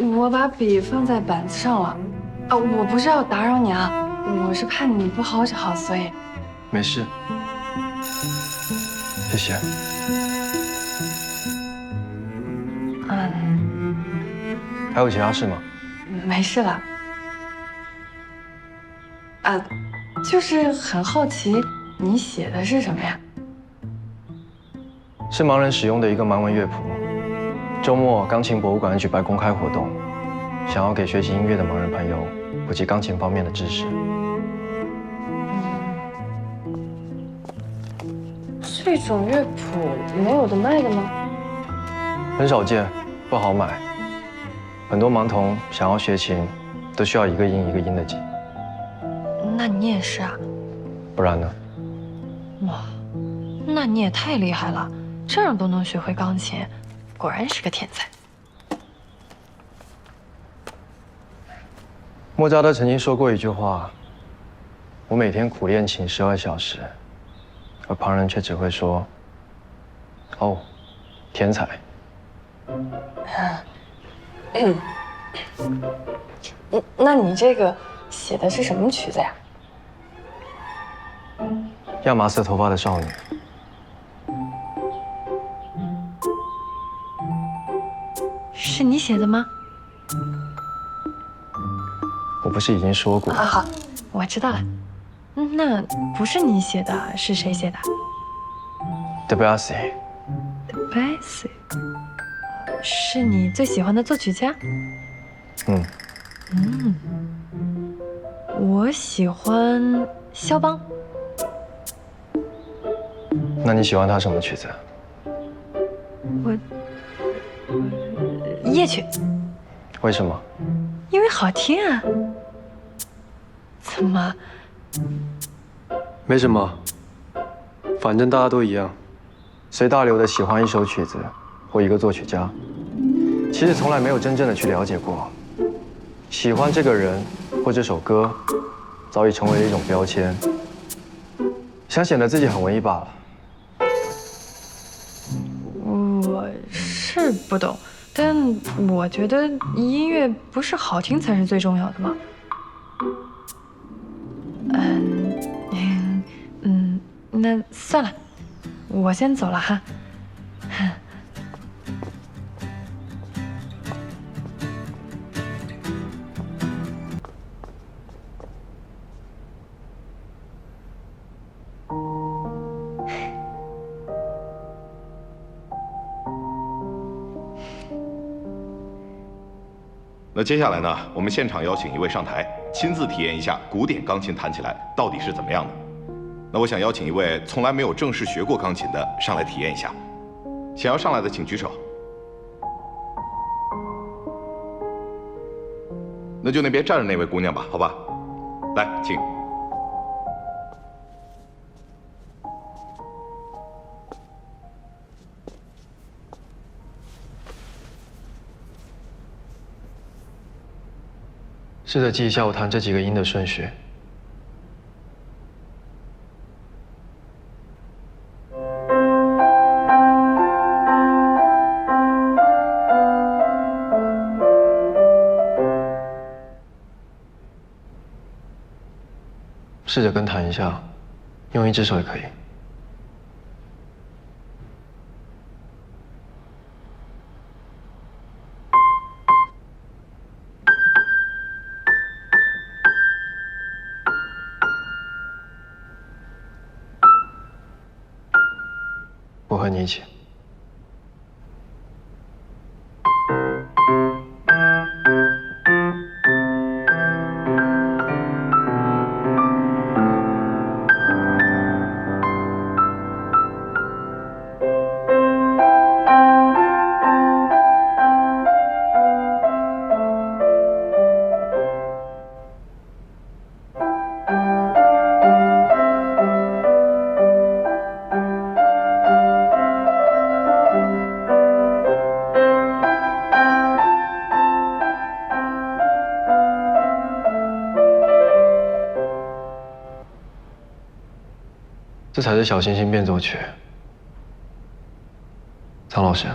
我把笔放在板子上了。啊，我不是要打扰你啊，我是怕你不好找，所以没事，谢谢。嗯，还有其他事吗？没事了。啊，就是很好奇，你写的是什么呀？是盲人使用的一个盲文乐谱。周末钢琴博物馆举办公开活动，想要给学习音乐的盲人朋友普及钢琴方面的知识。这种乐谱没有的卖的吗？很少见，不好买。很多盲童想要学琴，都需要一个音一个音的记。那你也是啊？不然呢？哇，那你也太厉害了，这样都能学会钢琴，果然是个天才。莫扎特曾经说过一句话：“我每天苦练琴十二小时。”而旁人却只会说：“哦，天才。”嗯，那你这个写的是什么曲子呀？亚麻色头发的少女，是你写的吗？我不是已经说过？啊好，我知道了。那不是你写的，是谁写的？Debussy。Debussy，是你最喜欢的作曲家？嗯。嗯，我喜欢肖邦。那你喜欢他什么曲子？我夜曲。为什么？因为好听啊。怎么？没什么，反正大家都一样，随大流的喜欢一首曲子或一个作曲家，其实从来没有真正的去了解过。喜欢这个人或这首歌，早已成为了一种标签，想显得自己很文艺罢了。我是不懂，但我觉得音乐不是好听才是最重要的吗？嗯，嗯那算了，我先走了哈。那接下来呢？我们现场邀请一位上台，亲自体验一下古典钢琴弹起来到底是怎么样的。那我想邀请一位从来没有正式学过钢琴的上来体验一下，想要上来的请举手。那就那边站着那位姑娘吧，好吧，来，请。试着记一下我弹这几个音的顺序。试着跟弹一下，用一只手也可以。和你一起。这才是小星星变奏曲，苍老师。